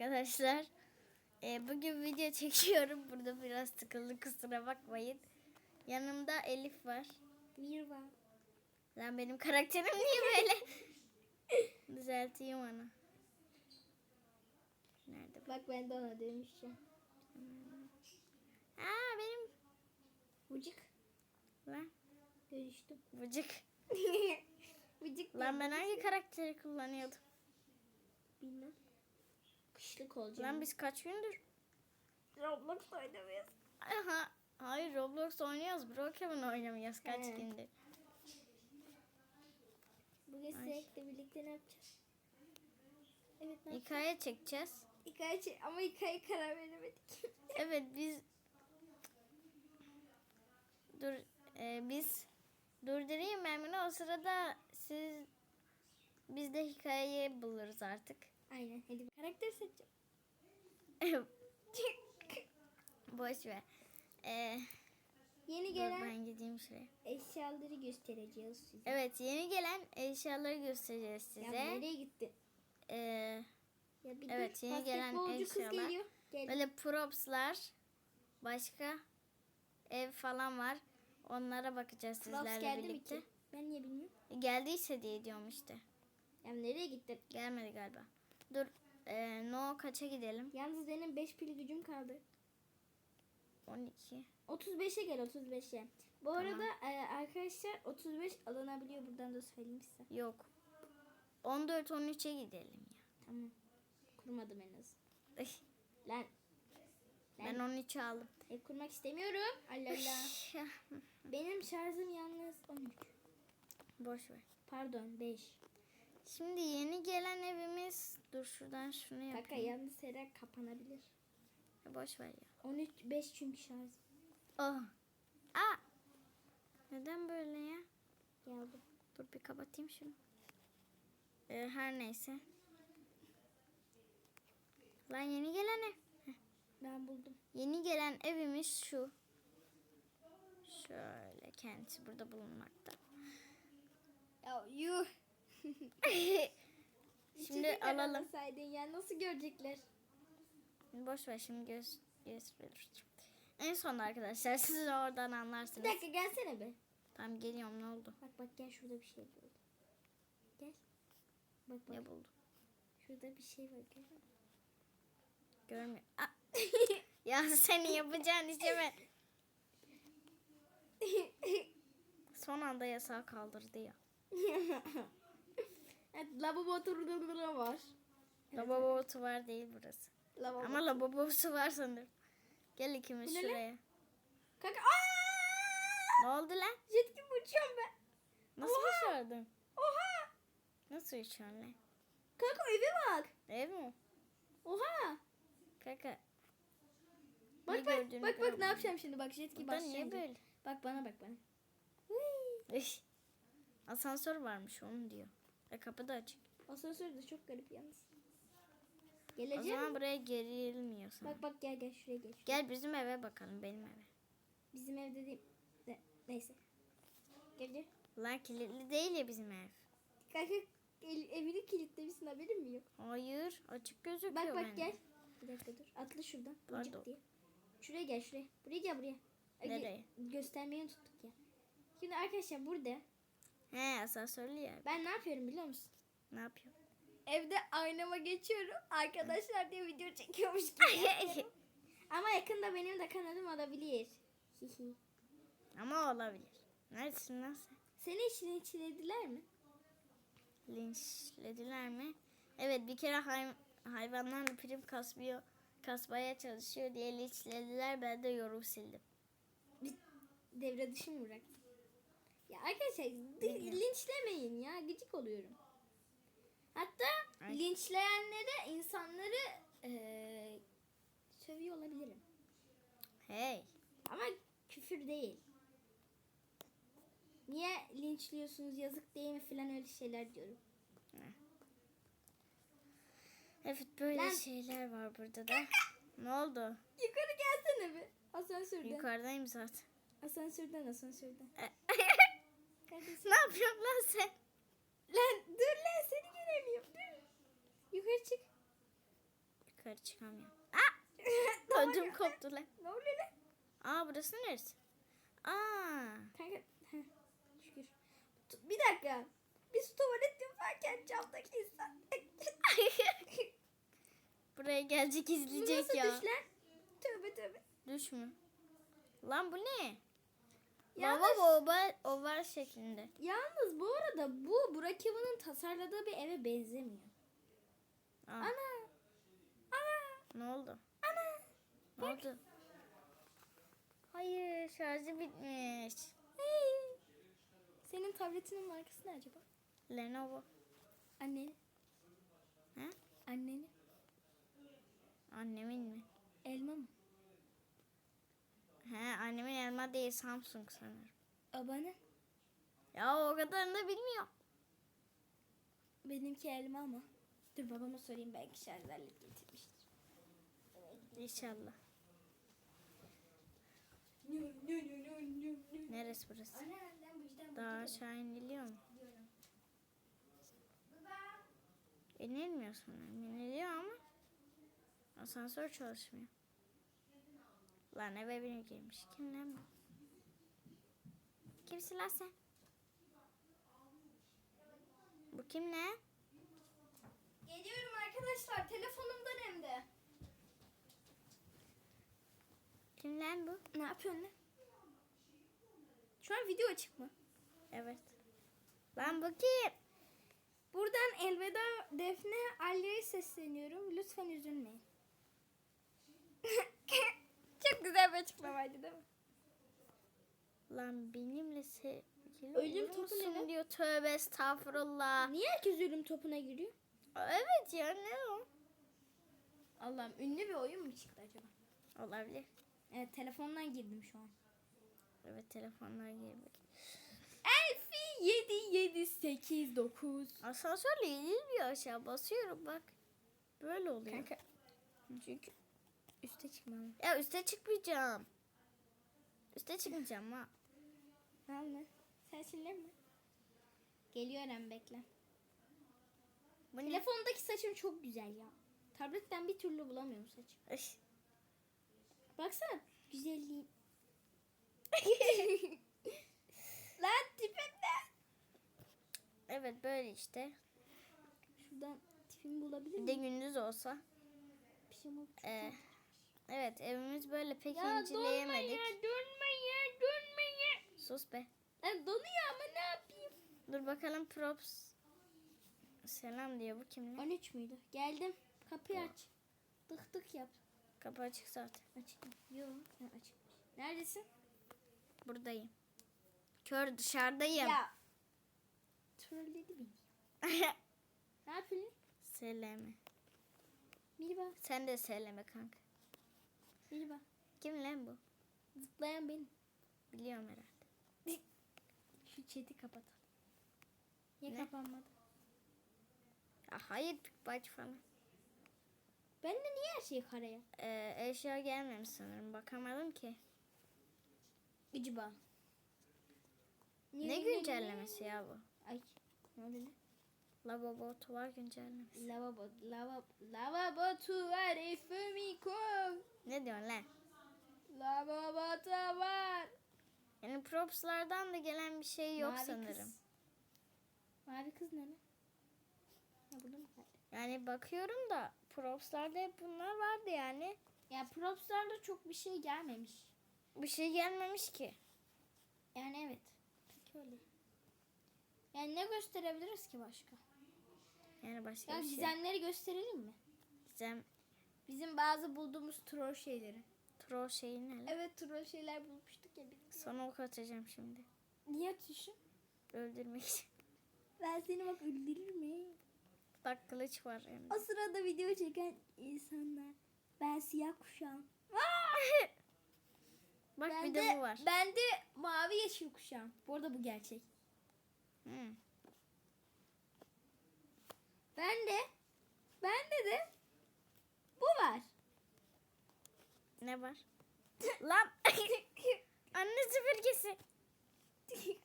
arkadaşlar. Ee, bugün video çekiyorum. Burada biraz sıkıldı kusura bakmayın. Yanımda Elif var. Mirva. Lan benim karakterim niye böyle? Düzelteyim onu. Nerede? Bak ben de ona dönüşeceğim. Aa benim. Vıcık. Lan Dönüştüm. vıcık. Vıcık Lan ben hangi karakteri kullanıyordum? Bilmem. Kışlık olacağım. Lan biz kaç gündür? Roblox oynamıyoruz. Aha. Hayır Roblox oynuyoruz. Brokeman oynamıyoruz kaç He. gündür. Bugün Ay. Serek'le birlikte ne yapacağız? Evet ne? Hikaye çekeceğiz. Hikaye çek- ama hikaye karar veremedik. Evet biz dur e, biz durdurayım ben bunu o sırada siz biz de hikayeyi buluruz artık. Aynen hadi bir karakter seçeceğim. Boş ver. E, Yeni gelen ben gideyim şuraya. eşyaları göstereceğiz size. Evet yeni gelen eşyaları göstereceğiz Ya size. nereye gitti? E, Ya bir Evet, dur. yeni gelen Basketbolcu kız eşyalar. geliyor. Gel. böyle propslar başka ev falan var. Onlara bakacağız Props sizlerle geldi mi birlikte. ki? Ben niye bilmiyorum. Geldiyse diye diyorum işte. Ya nereye gitti? Gelmedi galiba. Dur. E, no kaça gidelim? Yalnız benim 5 pil gücüm kaldı. 12. 35'e gel 35'e. Bu arada e, arkadaşlar 35 alınabiliyor buradan da söyleyeyim size. Yok. 14 13'e gidelim ya. Tamam. Kurmadım en az. Lan ben 13'ü aldım. ev kurmak istemiyorum. Allah Allah. Benim şarjım yalnız 13. Boş ver. Pardon 5. Şimdi yeni gelen evimiz dur şuradan şunu yapayım. yalnız serer kapanabilir. Boş ver ya. 13 5 çünkü şarj. Oh. Aa. Neden böyle ya? Geldi. Dur bir kapatayım şunu. Ee, her neyse. Lan yeni gelen ev. Ben buldum. Yeni gelen evimiz şu. Şöyle kendisi burada bulunmakta. Ya yuh. Şimdi alalım. Ya nasıl görecekler? Boş ver şimdi göz gösteririz. En son arkadaşlar siz oradan Bir anlarsınız. dakika gelsene be. Tamam geliyorum ne oldu? Bak bak gel şurada bir şey buldum. Gel. Bak bak Ne buldum? şurada bir şey var gel. Görmüyorum. Aa! ya seni yapacağın işe mi? Son anda yasağı kaldırdı ya. Evet, lavabo var. Lavabosu var değil burası. Lavabo. Ama lavabosu var sanırım. Gel ikimiz Bu şuraya. Kanka aaa! Ne oldu lan? Jet gibi uçuyorum ben. Nasıl Oha! başardın? Oha! Nasıl uçuyorsun lan? Kanka eve bak. Ev mi? Oha! Kaka. Bak Ne bak bak bak ne yapacağım şimdi bak jet gibi Burada niye böyle? Bak bana bak bana. Asansör varmış onu diyor. E kapı da açık. Asansör de çok garip yalnız. O Geleceğim. zaman buraya gerilmiyor sana. Bak bak gel gel şuraya gel. şuraya. Gel bizim eve bakalım benim eve. Bizim evde değil. Ne, neyse. Gel gel. Lan kilitli değil ya bizim ev. Kanka el, evini kilitlemişsin haberin mi yok? Hayır açık gözüküyor Bak bak bende. gel. Bir dakika dur. Atla şuradan. Pardon. Diye. Şuraya gel şuraya. Buraya gel buraya. Nereye? Göstermeyi unuttuk ya. Şimdi arkadaşlar burada He asansörlü yer. ben ne yapıyorum biliyor musun? Ne yapıyor? Evde aynama geçiyorum. Arkadaşlar diye video çekiyormuş gibi yapıyorum. Ama yakında benim de kanalım olabilir. Ama olabilir. Neredesin lan sen? Seni işini içlediler mi? Linçlediler mi? Evet bir kere hay- hayvanlarla prim kasmıyor, kasmaya çalışıyor diye linçlediler. Ben de yorum sildim. Devre dışı mı bıraktın? Ya arkadaşlar linçlemeyin ya gıcık oluyorum. Hatta Ay. linçleyenlere insanları eee sövüyor olabilirim. Hey. Ama küfür değil. Niye linçliyorsunuz yazık değil mi filan öyle şeyler diyorum. Evet böyle Lan. şeyler var burada da. ne oldu? Yukarı gelsene bir. Asansörden. Yukarıdayım zaten. Asansörden asansörden. Kardeşim. ne yapıyorsun lan sen? Lan dur lan seni göremiyorum dur. Yukarı çık. Yukarı çıkamıyorum. Aa! Ödüm koptu lan. Ne oluyor lan? Aa burası neresi? Aa. Kanka heh, şükür. Bir dakika. Biz tuvalet yaparken camdaki insan. Buraya gelecek Bu izleyecek nasıl ya. düş lan? Tövbe tövbe. Düş mü? Lan bu ne? Yalnız, Baba oval, oval şeklinde. yalnız bu arada bu Burak Yılmaz'ın tasarladığı bir eve benzemiyor. Aa, Ana. Ana. ne oldu? Ana. Ne oldu? Hayır şarjı bitmiş. Hey. Senin tabletinin markası ne acaba? Lenovo. Annenin. He? Annenin. Annemin mi? Elma mı? He annemin elma değil Samsung sanırım. Abanın. Ya o kadarını da bilmiyor. Benimki elma ama. Dur babama sorayım belki şarj alet getirmiştir. İnşallah. Neresi burası? Daha aşağı iniliyor mu? İnilmiyor sanırım. İniliyor ama asansör çalışmıyor. Lan eve biri girmiş. Kim lan bu? Kimsin lan sen? Bu kim ne? Geliyorum arkadaşlar telefonumdan hem de. Kim lan bu? Ne yapıyorsun lan? Şu an video açık mı? Evet. Lan bu kim? Buradan elveda Defne Ali'ye sesleniyorum. Lütfen üzülmeyin. Çok güzel bir açıklamaydı değil mi? Lan benimle sevgili Ölüm olur topu musun diyor. Tövbe estağfurullah. Niye herkes ölüm topuna giriyor? Evet ya ne o? Allah'ım ünlü bir oyun mu çıktı acaba? Olabilir. Evet telefondan girdim şu an. Evet telefonlar girmek. Elfi 7 7 8 9. Asansörle inilmiyor aşağı basıyorum bak. Böyle oluyor. Kanka çünkü üste çıkmam. Ya üste çıkmayacağım. Üste çıkmayacağım ha. Anne sen sinirlenme. Geliyorum bekle. Bu ne? Telefondaki saçım çok güzel ya. Tabletten bir türlü bulamıyorum saçı. Ay. Baksana güzelliği. Lan tipimden. Evet böyle işte. Şuradan tipimi bulabilir Bir de miyim? gündüz olsa. Pijama Ee, evet evimiz böyle pek Ya inceleyemedik. ya donma ya ya. Sus be. Lan donuyor ama ne yapayım? Dur bakalım props. Selam diyor bu kim ne? 13 müydü? Geldim. Kapıyı aç. Tık tık yap. Kapı açık zaten. Açık mı? Yok. Ha, açık. Neredesin? Buradayım. Kör dışarıdayım. Ya. Trolledi beni. Ne yapıyorsun? Seleme. Merhaba. Sen de seleme kanka. Merhaba. Kim lan bu? Zıplayan benim. Biliyorum herhalde. Şu chat'i kapatalım. Niye Ne? kapanmadı? Ya hayır baç falan. Ben de niye her şey karaya? Ee, eşya gelmemiş sanırım. Bakamadım ki. Gıcıba. Ne güncellemesi ya bu? Ay. Ne oldu? Lavabo tuvar güncellemesi. Lavabo, lavabo, lavabo tuvalet fumiko. Ne diyorsun lan? Lavabo tuvar. Yani propslardan da gelen bir şey yok Mavi sanırım. Kız. Mavi kız ne burada mı kaldı? Yani bakıyorum da propslarda hep bunlar vardı yani. Ya propslarda çok bir şey gelmemiş. Bir şey gelmemiş ki. Yani evet. Peki öyle. Yani ne gösterebiliriz ki başka? Yani başka Ya bir şey. gizemleri gösterelim mi? Gizem Bizim bazı bulduğumuz troll şeyleri. troll şeyi ne? Evet troll şeyler bulmuştuk ya biz. Sana ok atacağım şimdi. Niye atıyorsun? Öldürmek için. Ben seni bak öldürürüm. Bak kılıç var hem de. O sırada video çeken insanlar. Ben siyah kuşağım. Bak ben bir de, bu var. Ben de mavi yeşil kuşağım. Bu arada bu gerçek. Hı. Ben de ben de de bu var. Ne var? Lan. Anne süpürgesi.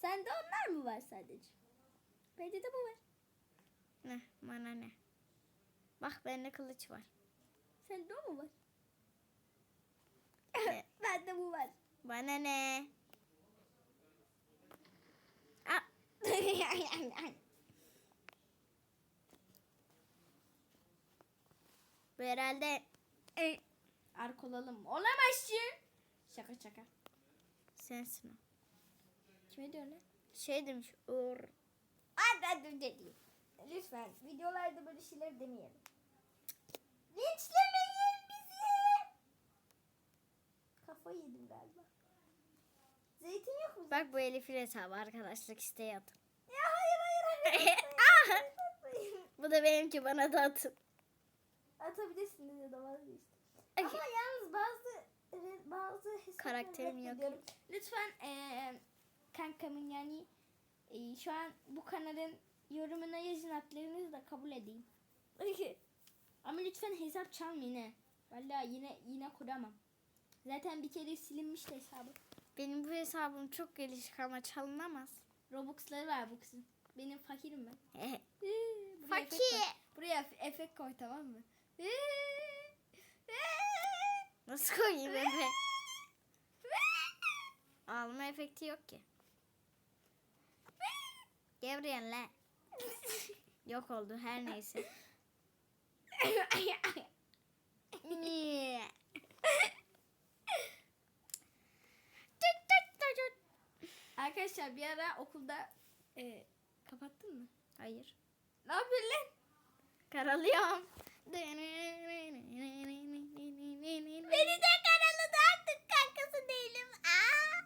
Sende onlar mı var sadece? Bende de bu var. Ne? Bana ne? Bak bende kılıç var. Sende o mu var? Ne? Bende bu var. Bana ne? Aa, bu herhalde e, ark olalım. Olamazsın. Şaka şaka. sensin o. Kime diyorsun lan? Şey demiş. Uğur. Hadi dediğim. Lütfen videolarda böyle şeyler demeyelim. Linçlemeyin bizi. Kafayı yedim galiba. Zeytin yok mu? Bak bu Elif'in hesabı arkadaşlık isteği atın. Ya hayır hayır hayır. Ah! Hayır, atmayın. Bu da benimki bana da atın. Atabilirsiniz ya da vazgeçtim. Ay. Ama yalnız bazı bazı hesapları Karakterim yok. reddediyorum. Lütfen eee kankamın yani eee, şu an bu kanalın yorumuna yazın adlarınızı da kabul edeyim. Ama lütfen hesap çalmayın he. Vallahi yine yine kuramam. Zaten bir kere silinmişti hesabı. Benim bu hesabım çok gelişik ama çalınamaz. Robux'ları var bu kızın. Benim fakirim ben. Ee, buraya efekt Fakir. koy. Buraya ef- efekt koy tamam mı? Nasıl koyayım efekt? Ağlama efekti yok ki. Gevreyen la. Yok oldu her neyse. Arkadaşlar bir ara okulda e, kapattın mı? Hayır. Ne yapıyorsun lan? Karalıyorum. Beni de karalı da artık kankası değilim. Aa.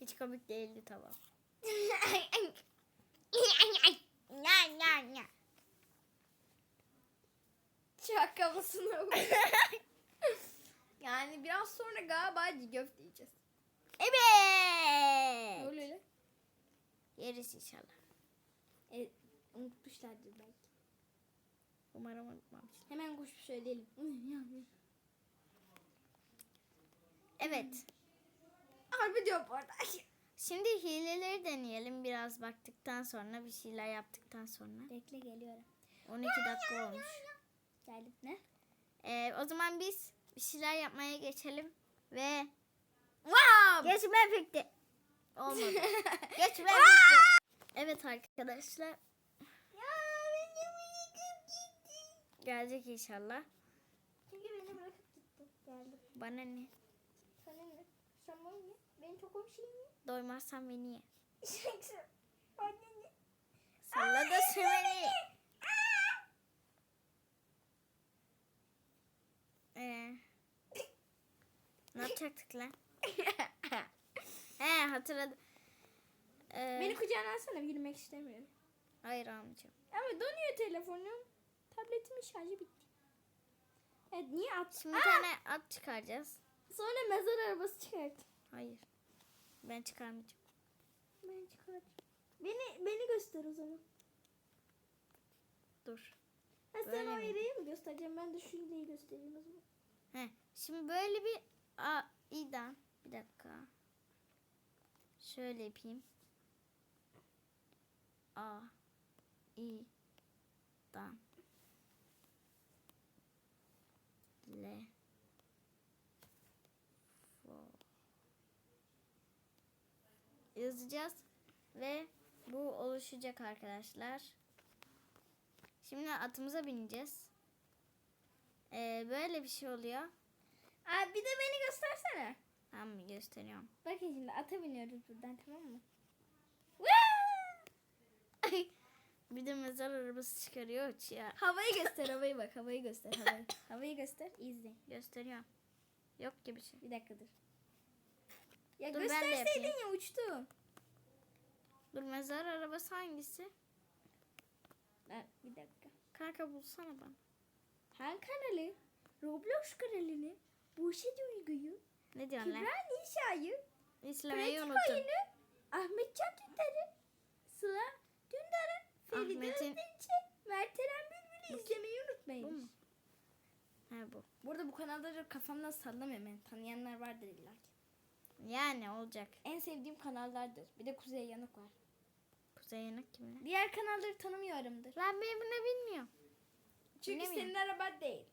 Hiç komik değildi tamam. Şaka mısın? yani biraz sonra galiba köfte yiyeceğiz. Ne Evet. oluyor lan? Yeriz inşallah. E, unutmuşlardır belki. Umarım unutmamışlar. Hemen koşup söyleyelim. Evet. Harbi diyor bu arada. Şimdi hileleri deneyelim biraz baktıktan sonra bir şeyler yaptıktan sonra. Bekle geliyorum. 12 dakika olmuş. Geldim. Ne? Ee, o zaman biz bir şeyler yapmaya geçelim ve Wow! geçme efekti. Olmadı. geçme efekti. Evet arkadaşlar gelecek inşallah. Çünkü beni bırakıp gitti. Geldim. Bana ne? Sana ne? Sen bana ne? Benim çok komşuyum ya. Doymazsan beni ye. Anne ne? Salla da sümeni. Ee, ne yapacaktık lan? He hatırladım. Ee, Beni kucağına alsana yürümek istemiyorum. Hayır almayacağım. Ama donuyor telefonum. Tabletimin şarjı bitti. Evet niye at? Şimdi bir tane at çıkaracağız. Sonra mezar arabası çıkart. Hayır. Ben çıkarmayacağım. Ben çıkart. Beni beni göster o zaman. Dur. Ha, sen Böyle o mi? yeri mi göstereceğim? Ben de şu hileyi göstereyim o zaman. He. Şimdi böyle bir a İdan. Bir dakika. Şöyle yapayım. A İ Fo yazacağız ve bu oluşacak arkadaşlar. Şimdi atımıza bineceğiz. Ee, böyle bir şey oluyor. Aa, bir de beni göstersene. Tamam gösteriyorum. Bakın şimdi ata biniyoruz buradan tamam mı? bir de mezar arabası çıkarıyor uçuyor. havayı göster havayı bak havayı göster havayı. havayı göster izle. Gösteriyorum. Yok gibi şey. Bir dakika dur. Ya Dur, gösterseydin ya uçtu. Dur mezar arabası hangisi? Ha, bir dakika. Kanka bulsana bana. Hangi kanalı? Roblox kanalını. Buse Duygu'yu. Ne diyorsun Kübra lan? Nişa'yı. İzlemeyi Pratik unuttum. oyunu. Ahmet Dündar'ı. Sıla Ahmet'in- Özdenç'i. Mert Eren Bülbül'ü izlemeyi unutmayın. Bu mu? He bu. Burada bu kanalları kafamdan sallamıyorum ben. Tanıyanlar vardır illa ki. Yani olacak. En sevdiğim kanallardır. Bir de Kuzey Yanık var. Kuzey Yanık kimle? Diğer kanalları tanımıyorumdur. Ben birbirine bilmiyorum. Çünkü Bilemiyorum. senin araban değil.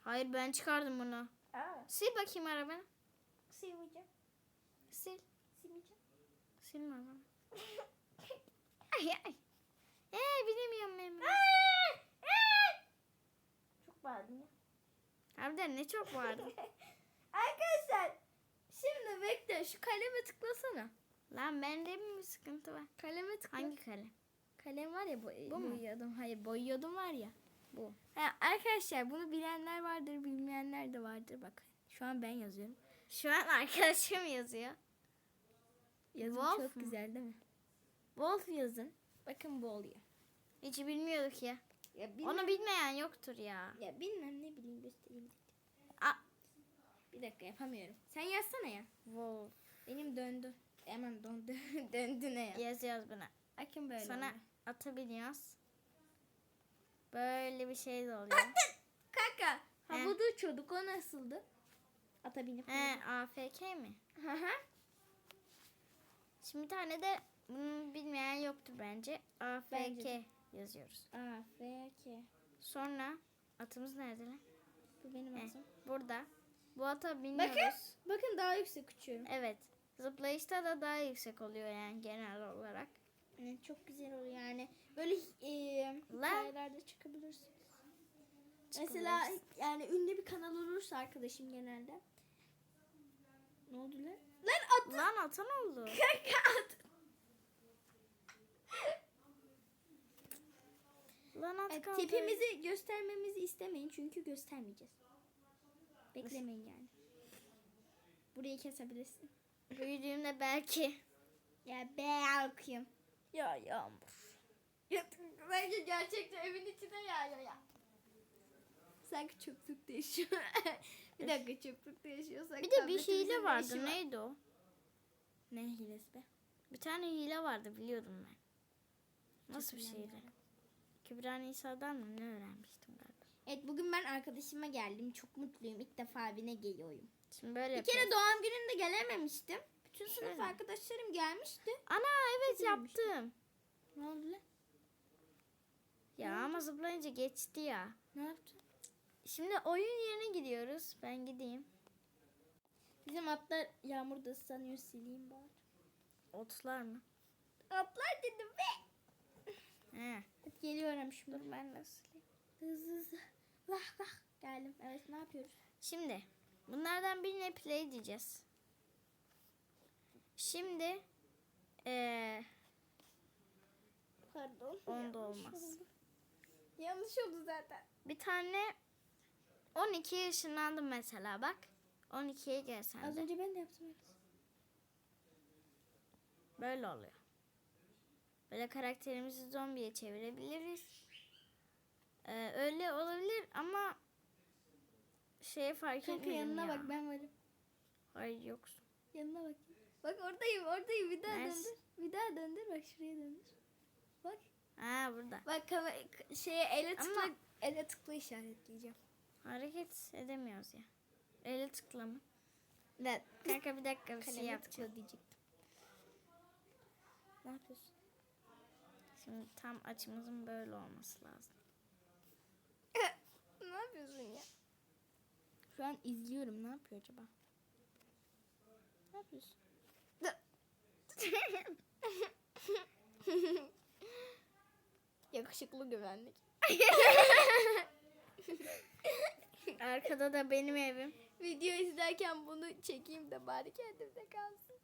Hayır ben çıkardım bunu. Aa, Sil bakayım arabanı. silmeyeceğim. Sil. Silmeyeceğim. Silme arabanı. Ay ay. Ee bilemiyorum ben. Çok bağırdım ya. Harbiden ne çok vardı. Arkadaşlar şimdi bekle şu kaleme tıklasana. Lan bende mi bir sıkıntı var? Kaleme tıkla. Hangi kalem? kalem var ya boy- Bu mu? boyuyordum. Hayır boyuyordum var ya. Bu. Ha, arkadaşlar bunu bilenler vardır bilmeyenler de vardır. Bak şu an ben yazıyorum. Şu an arkadaşım yazıyor. Yazım Wolf çok mu? güzel değil mi? Wolf yazın. Bakın bu oluyor. Hiç bilmiyorduk ya. Ya Onu bilmeyen yoktur ya. Ya bilmem ne bileyim göstereyim. Aa. Bir dakika yapamıyorum. Sen yazsana ya. Wolf. Benim döndü. Hemen döndü. döndü ne ya? Yaz yaz buna. Bakın böyle Sana oluyor. atabiliyoruz. Böyle bir şey de oluyor. Kanka. He. Havada uçuyorduk. O nasıldı? Ata binip. He AFK mi? Hı hı. Şimdi bir tane de bunu bilmeyen yoktur bence. AFK Bence yazıyoruz. A, F, K. Sonra atımız nerede lan? Bu benim He, atım. burada. Bu ata biniyoruz. Bakın. Bakın daha yüksek uçuyorum. Evet. Zıplayışta da daha yüksek oluyor yani genel olarak. Evet, çok güzel oluyor yani. Böyle e, hikayelerde çıkabilirsiniz. Mesela yani ünlü bir kanal olursa arkadaşım genelde. Ne oldu lan? Lan at. Lan ata ne oldu? Kanka at. Lan at Evet, kaldı. tipimizi göstermemizi istemeyin çünkü göstermeyeceğiz. Beklemeyin yani. Burayı kesebilirsin. Büyüdüğümde belki. Ya belki. Ya yağmur. Ya sanki gerçekten evin içine yağıyor ya. Sanki çöplükte yaşıyor. bir dakika çöplükte yaşıyorsak. Bir de bir hile vardı. var? Neydi o? Ne hilesi be? Bir tane hile vardı biliyordum ben. Nasıl bir şeydi? Kübra Nisa'dan mı ne öğrenmiştim galiba. Evet bugün ben arkadaşıma geldim. Çok mutluyum. İlk defa evine geliyorum. Şimdi böyle Bir yapıyoruz. kere doğum gününde gelememiştim. Bütün sınıf Şöyle. arkadaşlarım gelmişti. Ana evet yaptım. Ne oldu lan? Ya ama zıplayınca geçti ya. Ne yaptın? Şimdi oyun yerine gidiyoruz. Ben gideyim. Bizim atlar yağmurda ıslanıyor. Sileyim bari. Otlar mı? Atlar dedim be. He. Hadi geliyorum şimdi. Dur ben nasıl? Hızlı hızlı. Vah vah. Geldim. Evet ne yapıyoruz? Şimdi bunlardan birine play diyeceğiz. Şimdi eee Pardon. Onda yanlış olmaz. oldu. Yanlış oldu zaten. bir tane 12 yaşındandım mesela bak. 12'ye gel sen Az de. önce ben de yaptım. öyle. Böyle oluyor. Böyle karakterimizi zombiye çevirebiliriz. Ee, öyle olabilir ama şeye fark Kanka etmiyorum yanına ya. bak ben varım. Hayır yoksun. Yanına bak. Bak oradayım oradayım. Bir daha Neresi? döndür. Bir daha döndür bak şuraya döndür. Bak. Ha burada. Bak kama- şeye ele tıkla. Ama- ele tıkla işaretleyeceğim. Hareket edemiyoruz ya. Elle tıklama. Ne? Kanka bir dakika bir şey yapacağım. tıkla diyecektim. Ne yapıyorsun? Şimdi tam açımızın böyle olması lazım. ne yapıyorsun ya? Şu an izliyorum. Ne yapıyor acaba? Ne yapıyorsun? Yakışıklı güvenlik. Arkada da benim evim. Video izlerken bunu çekeyim de bari kendimde kalsın.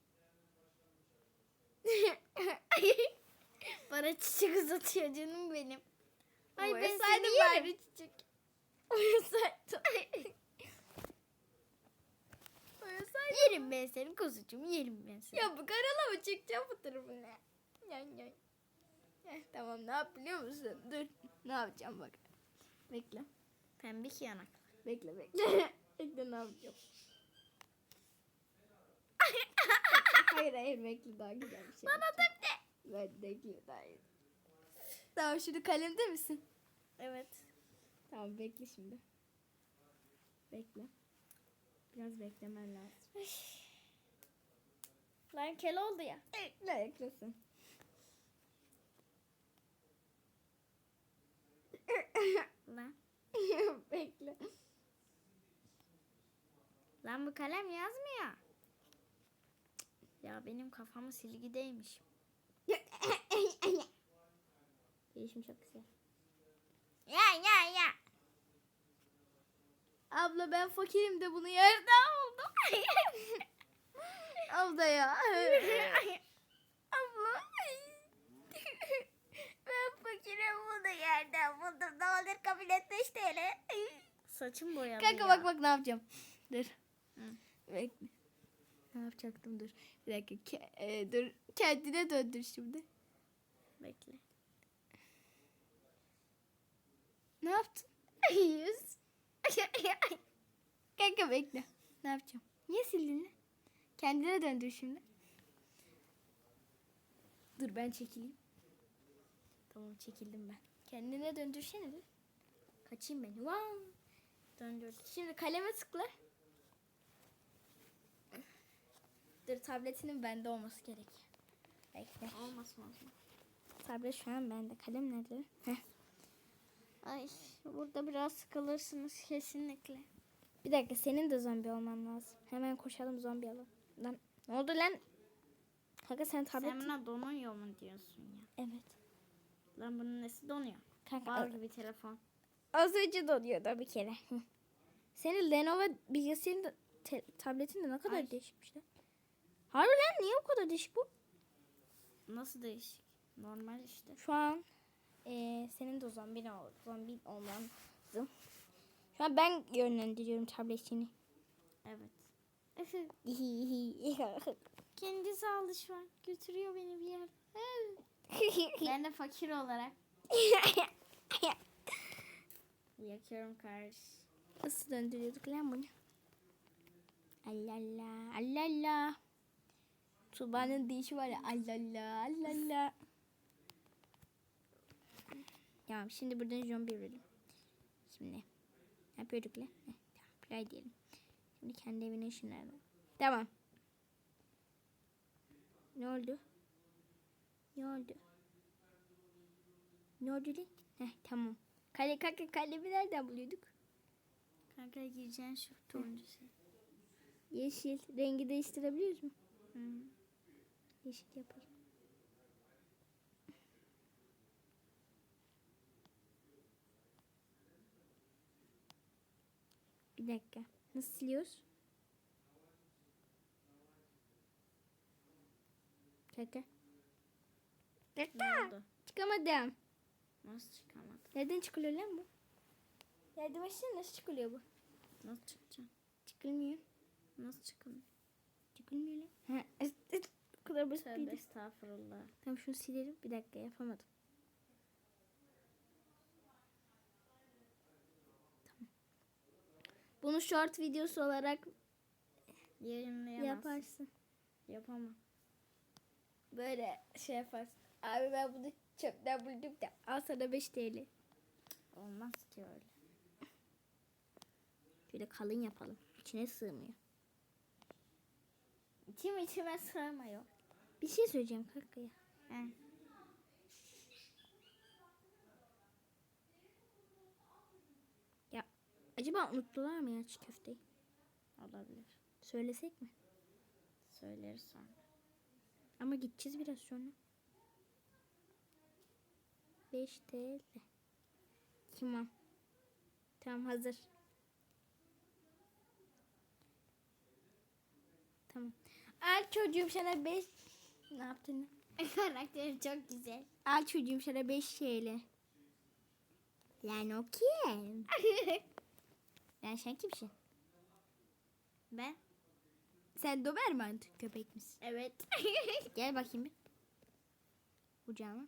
Bana çiçek uzatıyor canım benim. Ay ben Uyusaydın seni yerim. bari çiçek. Uyusaydın. Uyusaydın. Yerim ben seni kuzucuğum yerim ben seni. Ya bu karalama çekeceğim fotoğrafını. Yan yan. Heh, tamam ne yap biliyor musun? Dur. Ne yapacağım bak. Bekle. Pembik yanak. Bekle bekle. bekle ne yapacağım. hayır hayır bekle daha güzel bir şey. Bana da ne? Ben de günaydın. Tamam şimdi kalemde misin? Evet. Tamam bekle şimdi. Bekle. Biraz beklemen lazım. Lan kel oldu ya. Bekle eklesin. Lan. bekle. Lan bu kalem yazmıyor. Ya benim kafamı silgideymiş. Değişim çok güzel. Ya ya ya. Abla ben fakirim de bunu yerde aldım. Abla ya. Abla. ben fakirim bunu yerden buldum. Ne olur kabul et 5 TL. Saçım boyalı Kanka ya. bak bak ne yapacağım. Dur. Hı. Bekle. Ne yapacaktım dur. Bir dakika. Ke- e, dur. Kendine döndür şimdi. Bekle. Ne yaptın? Yüz. Kanka bekle. Ne yapacağım? Niye sildin? Kendine döndür şimdi. Dur ben çekileyim. Tamam çekildim ben. Kendine döndürsene bir. Kaçayım ben. Wow. Döndürdüm. Şimdi kaleme tıkla. Dur tabletinin bende olması gerek. Bekle. Olmasın olsun. Tablet şu an bende. Kalem nerede? Heh. Ay burada biraz sıkılırsınız kesinlikle. Bir dakika senin de zombi olman lazım. Hemen koşalım zombi alalım. Lan ne oldu lan? Kanka sen tablet... Sen buna donuyor mu diyorsun ya? Evet. Lan bunun nesi donuyor? Kanka az, gibi telefon. az önce donuyordu bir kere. Senin Lenovo bilgisayarın da tabletin de ne kadar Ay. değişikmiş lan. Harbi lan niye bu kadar değişik bu? Nasıl değişik? Normal işte. Şu an eee, senin de o zombi, ol, zombi olman lazım. Şu an ben yönlendiriyorum tabletini. Evet. Kendisi aldı şu an. Götürüyor beni bir yer. Ben de fakir olarak yakıyorum kardeş. Nasıl döndürüyorduk lan bunu? Allala allala. Tuba'nın deyişi var ya allala allala. Tamam şimdi buradan zombi verelim. Şimdi ne yapıyorduk lan? Heh, tamam play diyelim. Şimdi kendi evine ışınlanalım. Tamam. Ne oldu? Ne oldu? Ne oldu lan? Heh, tamam. Kale kale kalemi nereden buluyorduk? Kanka gireceğin şu turuncu şey. Yeşil. Rengi değiştirebiliyoruz mu? Hı. Yeşil yapalım. Bir dakika. Nasıl siliyoruz? Kaka. Kaka. Çıkamadım. Nasıl çıkamadı? Nereden çıkılıyor lan bu? Yardım etsene nasıl çıkılıyor bu? Nasıl çıkacağım? Çıkılmıyor. Nasıl çıkılıyor? Çıkılmıyor lan. Ha, bu kadar basit Tövbe değil. estağfurullah. Tamam şunu silelim. Bir dakika yapamadım. Tamam. Bunu short videosu olarak Yayınlayamazsın. yaparsın. Yapamam. Böyle şey yaparsın. Abi ben bunu çöpten buldum da al sana 5 TL. Olmaz ki öyle. Şöyle kalın yapalım. İçine sığmıyor. İçim içime sığmıyor. Bir şey söyleyeceğim kanka ya. He. Ya acaba unuttular mı ya çiğ köfteyi? Olabilir. Söylesek mi? Söyleriz sonra. Ama gideceğiz biraz sonra. 5 TL. Tamam. Tamam hazır. Tamam. Al çocuğum sana 5 ne yaptın? Karakterim çok güzel. Al çocuğum sana 5 TL. Lan o kim? Lan sen kimsin? Ben? Sen Doberman köpek misin? Evet. Gel bakayım bir. Kucağıma.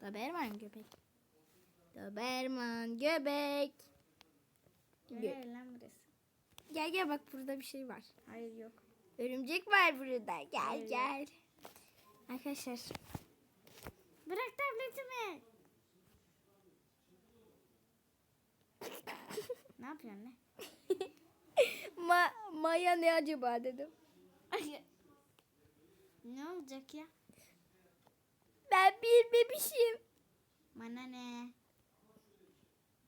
Doberman köpek. Doberman göbek. Nereye lan burası? Gel gel bak burada bir şey var. Hayır yok. Örümcek var burada. Gel Hayır. gel. Arkadaşlar Bırak tabletimi. ne yapıyorsun ne? Ma Maya ne acaba dedim. ne olacak ya? Ben bir bebişim. Bana ne?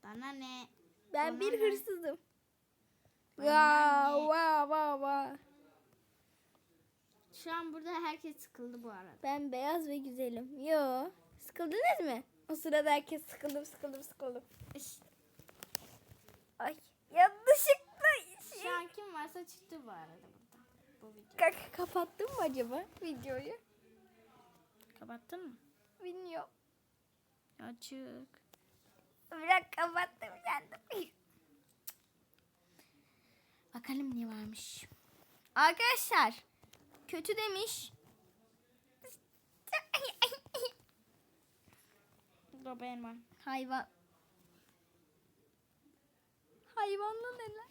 Bana ne? Ben Bana bir ne? hırsızım. Wow, wow, wow, wow. Şu an burada herkes sıkıldı bu arada. Ben beyaz ve güzelim. Yo. Sıkıldınız mı? O sırada herkes sıkıldım, sıkıldım, sıkıldım. Ay, yanlışlıkla Şu an kim varsa çıktı bu arada burada. Bu video. Kaka kapattın mı acaba videoyu? Kapattın mı? Bilmiyorum. Açık. Bırak kapattım kendim. Bakalım ne varmış. Arkadaşlar kötü demiş. Benim var. Hayvan. Hayvanlı ne lan?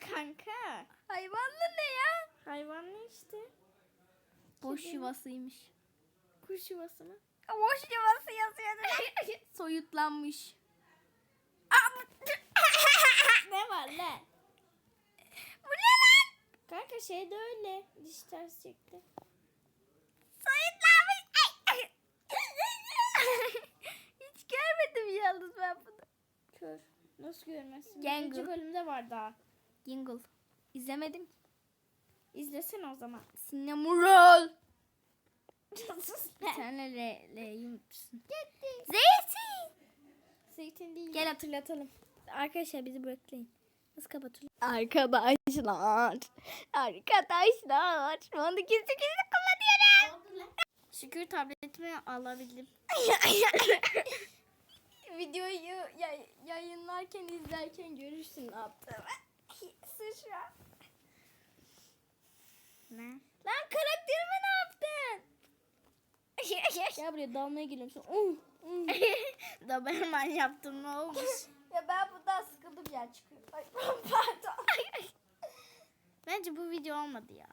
Kanka. Hayvanlı ne ya? Hayvan ne işte? Boş Kedi. yuvasıymış. Kuş yuvası mı? Boş yuvası yazıyor. Soyutlanmış. ne var lan? Kanka şey de öyle. Diş ters çekti. Soyutlanmış. Ay. Hiç görmedim yalnız ben bunu. Kör. Nasıl görmezsin? Birinci bölümde var daha. Jingle. İzlemedim ki. İzlesene o zaman. Sinemurol. Bir tane L, L'yi unutmuşsun. Zeytin. Zeytin değil. Gel hatırlatalım. Arkadaşlar bizi bekleyin. Nasıl kapatılıyor? Arkadaşlar. Arkadaşlar. Şu anda gizli gizli kullanıyorum. Şükür tabletimi alabildim. Videoyu yay- yayınlarken izlerken görürsün ne yaptığımı. Sıçra. Ne? Lan karakterime ne yaptın? Gel buraya dalmaya geliyorum sonra. Uh, uh. da ben yaptım ne olmuş? Ya ben bundan sıkıldım ya çıkıyor. Ay, pardon. Bence bu video olmadı ya.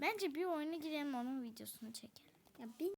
Bence bir oyuna girelim onun videosunu çekelim. ya ben